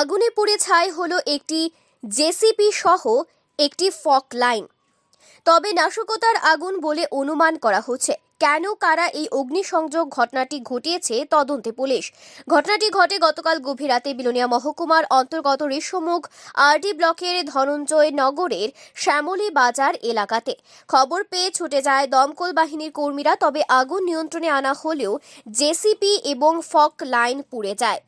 আগুনে পুড়ে ছাই হলো একটি জেসিপি সহ একটি ফক লাইন। তবে নাশকতার আগুন বলে অনুমান করা হচ্ছে। কেন, কারা এই অগ্নিসংযোগ ঘটনাটি ঘটিয়েছে, তদন্তে পুলিশ। ঘটনাটি ঘটে গতকাল গভীর রাতে বিলোনিয়া মহকুমার অন্তর্গত রেশমুখ আরডি ব্লকের ধনঞ্জয় নগরের শ্যামলী বাজার এলাকাতে। খবর পেয়ে ছুটে যায় দমকল বাহিনীর কর্মীরা, তবে আগুন নিয়ন্ত্রণে আনা হলেও জেসিপি এবং ফক লাইন পুড়ে যায়।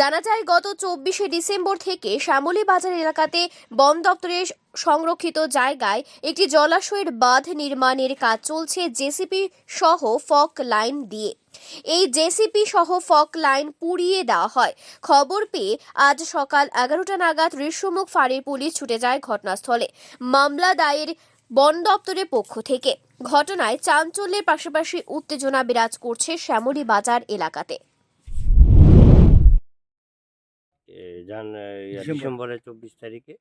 জানা যায়, গত চব্বিশে ডিসেম্বর থেকে শ্যামলী বাজার এলাকাতে বন দপ্তরের সংরক্ষিত জায়গায় একটি জলাশয়ের বাঁধ নির্মাণের কাজ চলছে জেসিপি সহ ফক লাইন দিয়ে। এই জেসিপি সহ ফক লাইন পুড়িয়ে দেওয়া হয়। খবর পেয়ে আজ সকাল এগারোটা নাগাদ ঋষ্যমুখ ফাঁড়ির পুলিশ ছুটে যায় ঘটনাস্থলে। মামলা দায়ের বন দপ্তরের পক্ষ থেকে। ঘটনায় চাঞ্চল্যের পাশাপাশি উত্তেজনা বিরাজ করছে শ্যামলী বাজার এলাকাতে। জান ডিসেম্বরের চব্বিশ তারিখে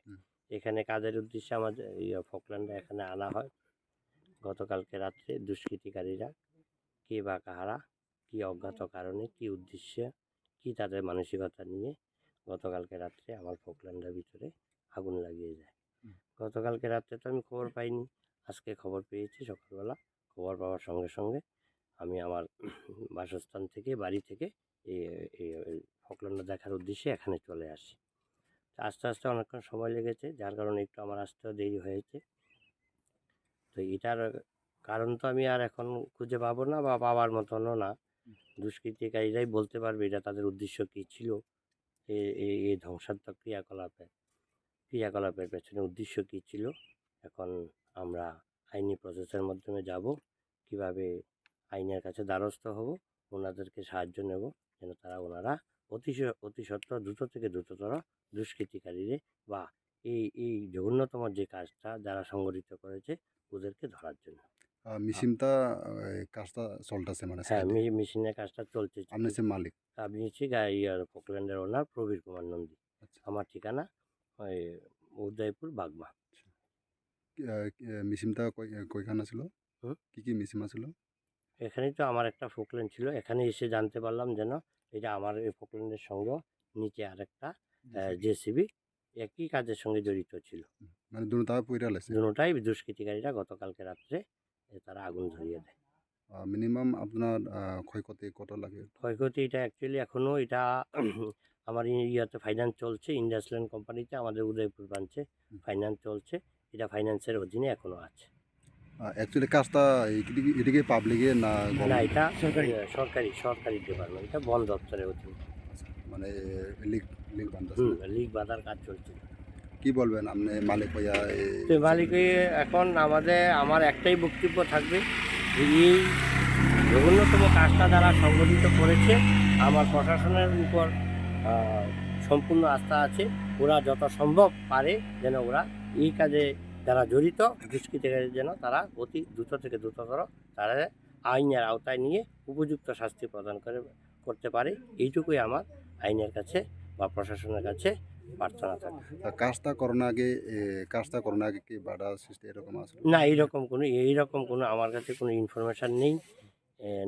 এখানে কাজের উদ্দেশ্যে আমাদের ইয়া, ফকল্যান্ডে এখানে আনা হয়। গতকালকে রাত্রে দুষ্কৃতিকারীরা কে বা কাহারা কি অজ্ঞাত কারণে কি উদ্দেশ্যে কি তাদের মানসিকতা নিয়ে গতকালকে রাত্রে আমার ফকল্যান্ডের ভিতরে আগুন লাগিয়ে যায় গতকালকে রাত্রে তো আমি খবর পাইনি। আজকে খবর পেয়েছি সকালবেলা। খবর পাওয়ার সঙ্গে সঙ্গে আমি আমার বাসস্থান থেকে বাড়ি থেকে এই এই ফকল্যান্ড দেখার উদ্দেশ্যে এখানে চলে আসি। তো আস্তে আস্তে অনেকক্ষণ সময় লেগেছে, যার কারণে একটু আমার আসতেও দেরি হয়েছে। তো এটার কারণ তো আমি আর এখন খুঁজে পাবো না বা পাওয়ার মতনও না। দুষ্কৃতিকারীরাই বলতে পারবে এটা তাদের উদ্দেশ্য কী ছিল এই ধ্বংসাত্মক ক্রিয়াকলাপে, ক্রিয়াকলাপের পেছনে উদ্দেশ্য কী ছিল। এখন আমরা আইনি প্রসেসের মাধ্যমে যাব, কীভাবে আইনের কাছে দ্বারস্থ হব, ওনাদেরকে সাহায্য নেব, যেন তারা ওনারা অতি অতি সত্ত্বর দ্রুত থেকে দ্রুততর দুষ্কৃতিকারীরে বা এই এই জঘন্যতম যে কাজটা যারা সংগঠিত করেছে ওদেরকে ধরার জন্য। আহ, কাজটা চলতেছে মানে হ্যাঁ মেশিনের কাজটা চলছে। আপনি সে মালিক। আমি হচ্ছি গাই আর ফকল্যান্ডের ওনার প্রবীর কুমার নন্দী। আচ্ছা। আমার ঠিকানা ওই উদয়পুর বাগমা। মিশিমটা কই কইখানা ছিল? কি কি মিশিমা ছিল এখানেই তো আমার একটা ফোকল্যান্ড ছিল। এখানে এসে জানতে পারলাম যেন এটা আমার এই ফোকল্যান্ডের সঙ্গে নিচে আরেকটা জেসিবি একই কাজের সঙ্গে জড়িত ছিল। মানে দুটা পইরা লাইছে। দুটাই দুষ্কৃতিকারীরা গতকালকে রাত্রে তারা আগুন ধরিয়ে দেয়। মিনিমাম আপনার ক্ষয়ক্ষতি কত লাগে? ক্ষয়ক্ষতি এটা অ্যাকচুয়ালি এখনও এটা আমার ইয়াতে ফাইন্যান্স চলছে ইন্ডাস্ট্রিয়াল কোম্পানিতে আমাদের উদয়পুর ব্রাঞ্চে। ফাইন্যান্স চলছে। এটা ফাইন্যান্সের অধীনে এখনও আছে। অ্যাকচুয়ালি কাজটা এদিকে পাবলিকে না না এটা ইয়ে, সরকারি সরকারি ডিপার্টমেন্ট এটা বন দপ্তরের অধীনে। মানে লিক লিক হুম লিগ বাধার কাজ চলছে। কি বলবেন আপনি মালিক হইয়া মালিকে এখন আমাদের আমার একটাই বক্তব্য থাকবে এই জঘন্যতম কাজটা যারা সংগঠিত করেছে আমার প্রশাসনের উপর সম্পূর্ণ আস্থা আছে। ওরা যত সম্ভব পারে যেন ওরা এই কাজে যারা জড়িত দুষ্কৃতিকারী যেন তারা অতি দ্রুত থেকে দ্রুততর তারা আইনের আওতায় নিয়ে উপযুক্ত শাস্তি প্রদান করে করতে পারে। এইটুকুই আমার আইনের কাছে বা প্রশাসনের কাছে প্রার্থনা থাকে। কাজটা করোনা আগে কাজটা করোনা আগে কি বাধা সৃষ্টি এরকম আছে? না এইরকম কোনো এইরকম কোনো আমার কাছে কোনো ইনফরমেশান নেই।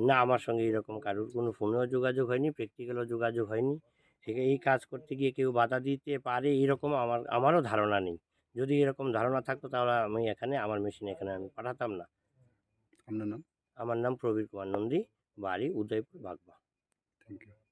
না আমার সঙ্গে এইরকম কারোর কোনো ফোনেও যোগাযোগ হয়নি প্র্যাকটিক্যালও যোগাযোগ হয়নি। ঠিক এই কাজ করতে গিয়ে কেউ বাধা দিতে পারে এরকম আমার আমারও ধারণা নেই। যদি এরকম ধারণা থাকতো তাহলে আমি এখানে আমার মেশিন এখানে আমি পাঠাতাম না। আপনার নাম? আমার নাম প্রবীর কুমার নন্দী বাড়ি উদয়পুর বাগবা থ্যাংক ইউ